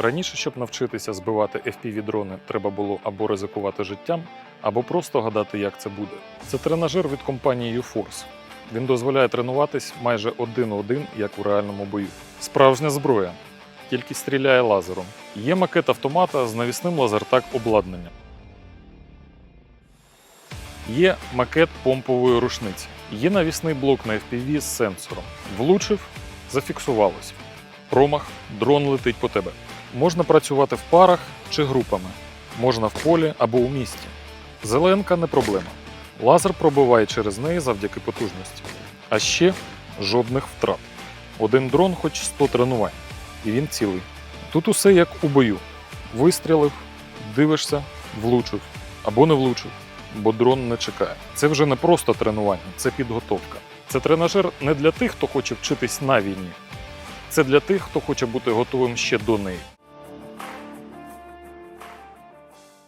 Раніше, щоб навчитися збивати FPV-дрони, треба було або ризикувати життям, або просто гадати, як це буде. Це тренажер від компанії UForce. Він дозволяє тренуватись майже один-один, як у реальному бою. Справжня зброя, тільки стріляє лазером. Є макет автомата з навісним лазертак обладнанням. Є макет помпової рушниці. Є навісний блок на FPV з сенсором. Влучив, зафіксувалось. Промах, дрон летить по тебе. Можна працювати в парах чи групами. Можна в полі або у місті. Зеленка не проблема. Лазер пробиває через неї завдяки потужності. А ще жодних втрат. Один дрон хоч 100 тренувань, і він цілий. Тут усе як у бою. Вистрілив, дивишся, влучив або не влучив, бо дрон не чекає. Це вже не просто тренування, це підготовка. Це тренажер не для тих, хто хоче вчитись на війні. Це для тих, хто хоче бути готовим ще до неї.